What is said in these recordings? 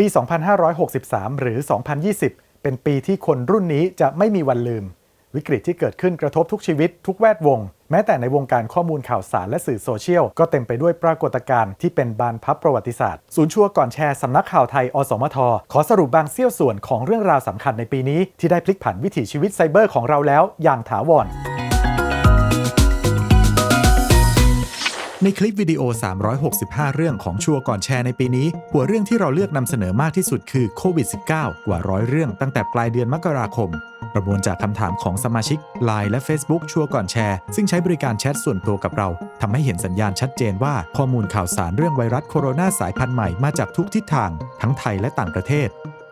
ปี 2563 หรือ 2020 เป็นปีที่คนรุ่นนี้จะไม่มีวันลืม วิกฤตที่เกิดขึ้นกระทบทุกชีวิต ทุกแวดวง แม้แต่ในวงการข้อมูลข่าวสารและสื่อโซเชียล ก็เต็มไปด้วยปรากฏการณ์ที่เป็นบานพับประวัติศาสตร์ ศูนย์ชัวก่อนแชร์สำนักข่าวไทย อสมท ขอสรุปบางเสี้ยวส่วนของเรื่องราวสำคัญในปีนี้ ที่ได้พลิกผันวิถีชีวิตไซเบอร์ของเราแล้วอย่างถาวร ในคลิปวิดีโอ 365 เรื่องของชัวร์ก่อนแชร์ในปีนี้ หัวเรื่องที่เราเลือกนำเสนอมากที่สุดคือโควิด -19 กว่าร้อยเรื่องตั้งแต่ปลายเดือนมกราคม ประมวลจากคำถามของสมาชิก Line และ Facebook ชัวร์ก่อนแชร์ ซึ่งใช้บริการแชทส่วนตัวกับเราทำให้เห็นสัญญาณชัดเจนว่าข้อมูลข่าวสารเรื่องไวรัสโคโรนาสายพันธุ์ใหม่มาจากทุกทิศทาง ทั้งไทยและต่างประเทศ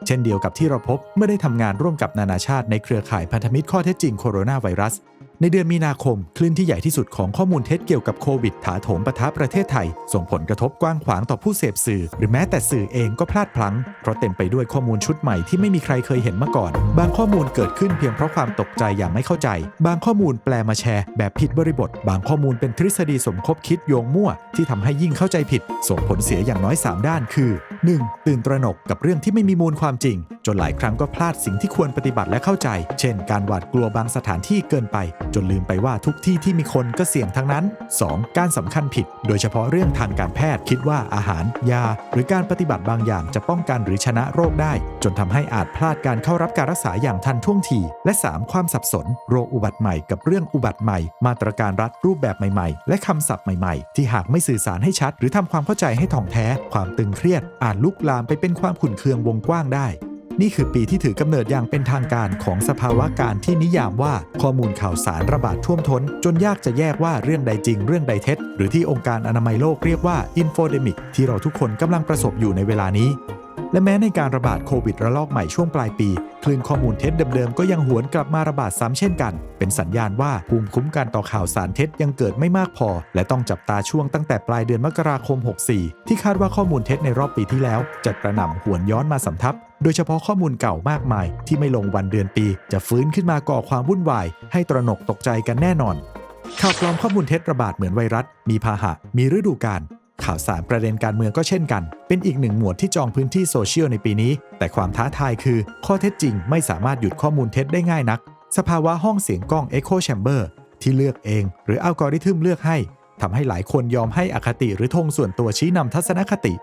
เช่นเดียวกับที่เราพบเมื่อได้ทำงานร่วมกับนานาชาติในเครือข่ายพันธมิตรข้อเท็จจริงโคโรนาไวรัส ในเดือนมีนาคม คลื่นที่ใหญ่ที่สุดของข้อมูลเท็จเกี่ยวกับโควิดถาโถมปะทะประเทศไทย ส่งผลกระทบกว้างขวางต่อผู้เสพสื่อ หรือแม้แต่สื่อเองก็พลาดพลั้ง เพราะเต็มไปด้วยข้อมูลชุดใหม่ที่ไม่มีใครเคยเห็นมาก่อน บางข้อมูลเกิดขึ้นเพียงเพราะความตกใจอย่างไม่เข้าใจ บางข้อมูลแปลมาแชร์ แบบผิดบริบท บางข้อมูลเป็นทฤษฎีสมคบคิดโยงมั่ว ที่ทำให้ยิ่งเข้าใจผิด ส่งผลเสียอย่างน้อย 3 ด้านคือ 1. ตื่นตระหนกกับเรื่องที่ไม่มีมูลความจริง จนหลายครั้งก็พลาดสิ่งที่ควรปฏิบัติและเข้าใจ เช่น การหวาดกลัวบางสถานที่เกินไป จนลืมไปว่าทุกที่ที่มีคนก็เสี่ยงทั้งนั้น 2. การสำคัญผิด โดยเฉพาะเรื่องทางการแพทย์คิดว่าอาหาร ยา หรือการปฏิบัติบางอย่างจะป้องกันหรือชนะโรคได้ จนทำให้อาจพลาดการเข้ารับการรักษาอย่างทันท่วงที และ 3. ความสับสน โรคอุบัติใหม่กับเรื่องอุบัติใหม่ มาตรการรัฐรูปแบบใหม่ ๆ และคำศัพท์ใหม่ ๆ ที่หากไม่สื่อสารให้ชัด หรือทำความเข้าใจให้ถ่องแท้ ความตึงเครียดอาจลุกลามไปเป็นความขุ่นเคืองวงกว้างได้ นี่คือปีที่ถือกำเนิดอย่างเป็นทางการของสภาวะการที่นิยามว่าข้อมูลข่าวสารระบาดท่วมท้น จนยากจะแยกว่าเรื่องใดจริงเรื่องใดเท็จ หรือที่องค์การอนามัยโลกเรียกว่าอินโฟเดมิกที่เราทุกคนกำลังประสบอยู่ในเวลานี้ และแม้ในการระบาดโควิดระลอกใหม่ช่วงปลายปี คลื่นข้อมูลเท็จเดิมๆ ก็ยังหวนกลับมาระบาดซ้ำเช่นกัน เป็นสัญญาณว่าภูมิคุ้มกันต่อข่าวสารเท็จยังเกิดไม่มากพอ และต้องจับตาช่วงตั้งแต่ปลายเดือนมกราคม 64 ที่คาดว่าข้อมูลเท็จในรอบปีที่แล้ว จะกระหน่ำหวนย้อนมาสำทับ โดยเฉพาะข้อมูลเก่ามากมาย ที่ไม่ลงวันเดือนปี จะฟื้นขึ้นมาก่อความวุ่นวาย ให้ตระหนกตกใจกันแน่นอนข่าวปลอมข้อมูลเท็จระบาดเหมือนไวรัส มีพาหะ มีฤดูกาล ข่าวสารประเด็นการเมืองก็เช่นกัน เป็นอีกหนึ่งหมวดที่จองพื้นที่โซเชียลในปีนี้ แต่ความท้าทายคือ ข้อเท็จจริงไม่สามารถหยุดข้อมูลเท็จได้ง่ายนัก สภาวะห้องเสียงกล้อง Echo Chamber ที่เลือกเอง หรืออัลกอริทึมเลือกให้ทำให้หลายคนยอมให้อคติหรือธงส่วนตัวชี้นำทัศนคติ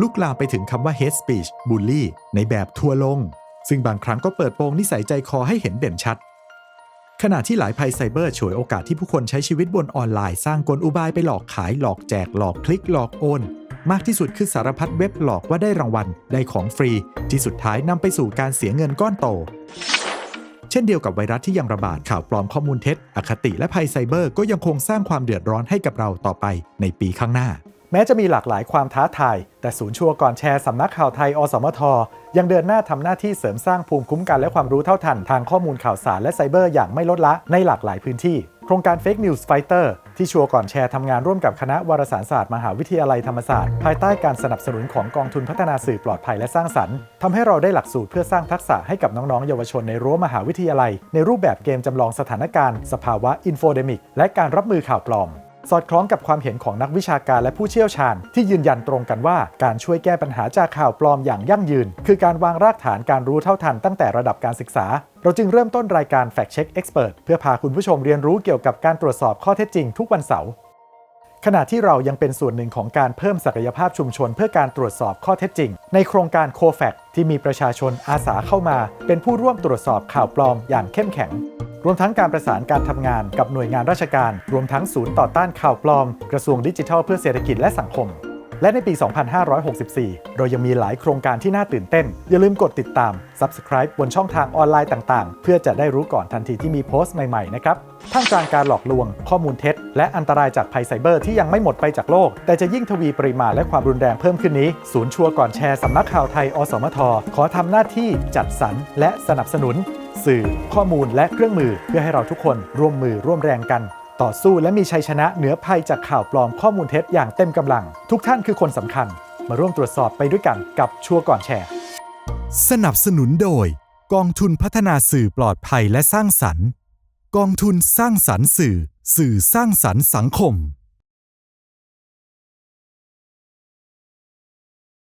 ลุกลามไปถึงคำว่า hate speech bully ในแบบทัวลง ซึ่งบางครั้งก็เปิดโปงนิสัยใจคอให้เห็นเด่นชัด ขณะที่หลายภัยไซเบอร์ฉวยโอกาสที่ผู้คนใช้ชีวิตบนออนไลน์สร้างกลอุบายไปหลอกขายหลอกแจกหลอกคลิกหลอกโอน มากที่สุดคือสารพัดเว็บหลอกว่าได้รางวัลได้ของฟรี ที่สุดท้ายนำไปสู่การเสียเงินก้อนโต เช่นเดียวกับไวรัสที่ยังระบาดข่าวปลอมข้อมูลเท็จ อคติและภัยไซเบอร์ก็ยังคงสร้างความเดือดร้อนให้กับเราต่อไปในปีข้างหน้า แม้จะมีหลากหลายความท้าทาย แต่ศูนย์ชัวร์ก่อนแชร์สำนักข่าวไทย อสมท ยังเดินหน้าทำหน้าที่เสริมสร้างภูมิคุ้มกันและความรู้เท่าทัน ทางข้อมูลข่าวสารและไซเบอร์อย่างไม่ลดละในหลากหลายพื้นที่ โครงการ Fake News Fighter ที่ชัวร์ก่อนแชร์ทำงานร่วมกับคณะวารสารศาสตร์มหาวิทยาลัยธรรมศาสตร์ ภายใต้การสนับสนุนของกองทุนพัฒนาสื่อปลอดภัยและสร้างสรรค์ทำให้เราได้หลักสูตรเพื่อสร้างทักษะให้กับน้องๆ เยาวชนในรั้วมหาวิทยาลัย ในรูปแบบเกมจำลองสถานการณ์ สภาวะอินโฟเดมิก และการรับมือข่าวปลอม สอดคล้องกับความเห็นของนักวิชาการและผู้เชี่ยวชาญ ที่ยืนยันตรงกันว่าการช่วยแก้ปัญหาจากข่าวปลอมอย่างยั่งยืน คือการวางรากฐานการรู้เท่าทันตั้งแต่ระดับการศึกษา เราจึงเริ่มต้นรายการ Fact Check Expert เพื่อพาคุณผู้ชมเรียนรู้เกี่ยวกับการตรวจสอบข้อเท็จจริงทุกวันเสาร์ขณะที่เรายังเป็นส่วนหนึ่งของการเพิ่มศักยภาพชุมชนเพื่อการตรวจสอบข้อเท็จจริง ในโครงการ c o f a c ที่มีประชาชนอาสาเข้ามา เป็นผู้ร่วมตรวจสอบข่าวปลอมอย่างเข้มแข็ง รวมทั้งการประสานการทำงานกับหน่วยงานราชการ รวมทั้งศูนย์ต่อต้านข่าวปลอม กระทรวงดิจิทัลเพื่อเศรษฐกิจและสังคม และในปี 2564 เรายังมีหลายโครงการที่น่าตื่นเต้น อย่าลืมกดติดตาม Subscribe บนช่องทางออนไลน์ต่างๆ เพื่อจะได้รู้ก่อนทันทีที่มีโพสต์ใหม่ๆ นะครับท่ามกลางการหลอกลวง ข้อมูลเท็จ และอันตรายจากภัยไซเบอร์ที่ยังไม่หมดไปจากโลก แต่จะยิ่งทวีปริมาณและความรุนแรงเพิ่มขึ้นนี้ ศูนย์ชัวร์ก่อนแชร์สำนักข่าวไทย อสมท ขอทำหน้าที่จัดสรรและสนับสนุน สื่อ ข้อมูลและเครื่องมือเพื่อให้เราทุกคนร่วมมือร่วมแรงกัน ต่อสู้และมีชัยชนะเหนือภัยจากข่าวปลอมข้อมูลเท็จอย่างเต็มกำลัง ทุกท่านคือคนสำคัญ มาร่วมตรวจสอบไปด้วยกันกับชัวร์ก่อนแชร์ สนับสนุนโดย กองทุนพัฒนาสื่อปลอดภัยและสร้างสรรค์ กองทุนสร้างสรรค์สื่อ สื่อสร้างสรรค์สังคม